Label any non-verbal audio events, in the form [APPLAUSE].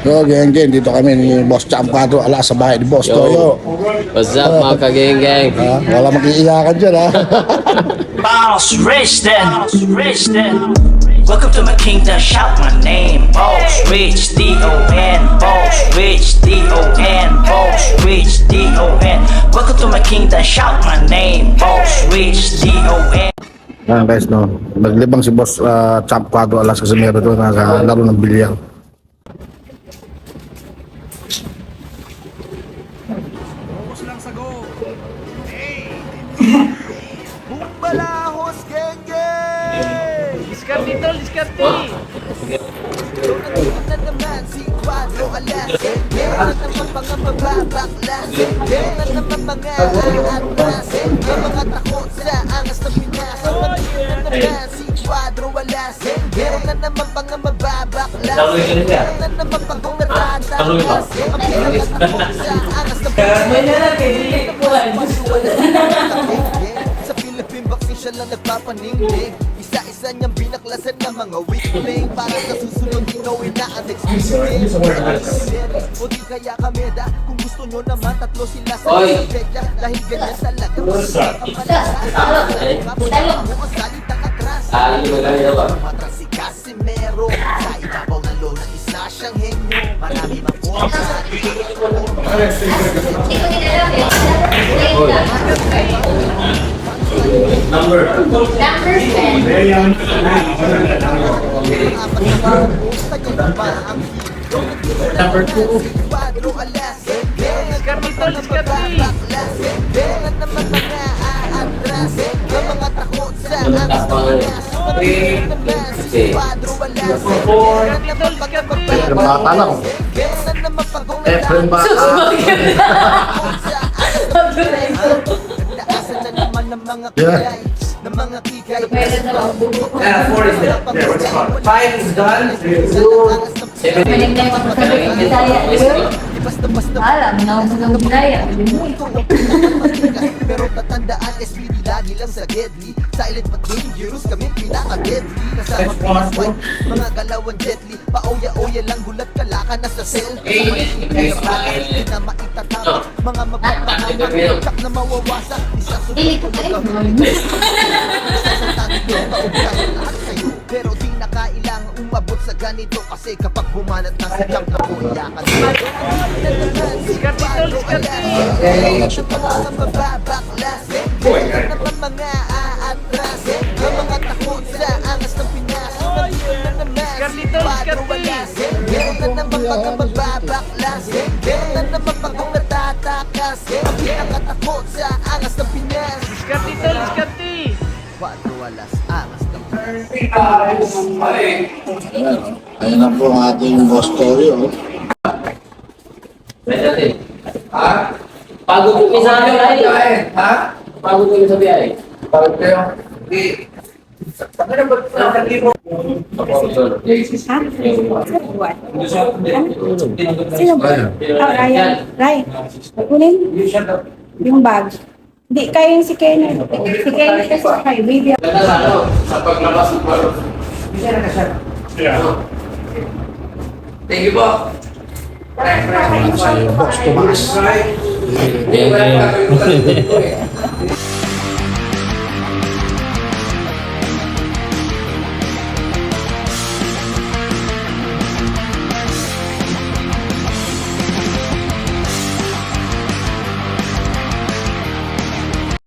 So, geng geng, dito kami ni Boss Champado, ala sa bahay ni Boss Toyo. What's up mga kageng-geng? Ha? Wala mag-iiyakan dyan, ha? [LAUGHS] Boss Rich then, Rich then. Welcome to my kingdom, shout my name. Boss Rich, D-O-N. Boss Rich, D-O-N. Boss Rich, D-O-N. Welcome to my kingdom, shout my name. Boss Rich, D-O-N. Ayan guys, no. Naglibang si Boss uh, Champado, ala sa Casimero doon, nasa laro ng bilyar. Balahos, geng geng! Discarte tol, discarte. na naman si Quadro Alas Meron na naman mga mababaklas Meron na naman mga aatras May mga takot sa angas ng Pinas na naman si Quadro Alas Meron na naman mga mababaklas Meron na naman pang kung natatakas Ang pinakatakot sa angas ng Pinas Sa Philippine vaccine siya lang nagpapaninglig Isa-isa niyang binaklasan ng mga weakling Para sa susunod ikaw ay na-experience O di kaya kami da Kung gusto nyo naman tatlo sila sa isang pedya Dahil ganyan talaga Kapapalakas mo ang salitang atras. Ah, yung maganda na ba? Matras si Casimero Sa ibabaw ng lona isa siyang henyo. Marami mang forma Number. Number two. Quadro alas Discarte tol, discarte. Meron Pinas Meron naman si Quadro alas Meron naman mga Efren Bata lang. Meron na naman pagong Efren Bata. Naasan na naman ng mga Yeah. kulay Ng mga kikay Yeah, four? Five is done. Seven. Basta-basta. Alam, na ako sa budaya. Pero tatandaan, SPD lagi lang sa deadly Silent but dangerous, kami pinaka-deadly Kasama PS5, mga galawan deadly Paoya-oya lang, gulat ka laka na sa cell. Hindi na maitatama Mga mapapahama, kak na mawawasak Isa Dili ko sunod kayo. pero di umabot sa ganito Kasi kapag bumanat na si Jack na iyakan Diskarte tol, diskarte. mga mga aatras Ng mga takot sa angas ng Pinas Meron na naman si Padro. Walas Meron na naman mga mababaklas Meron na naman kung natatakas Ang Ayun na po ang ating Boss Toyo. oh. Ha? Pagod kami sa amin ay. Ha? Pagod kami sa biyahe. Bakit kayo? Hindi. Ano na ba? Nakakalibo. Sino ba? Ah, Ryan. Ryan. Kunin yung bag. Hindi, kayo yung si Kenny. Si Kenny kasi kayo, baby. Ganda sa ano? Sa paglabas ng paro. Thank you po. Si Boss Tomas. Geng-geng.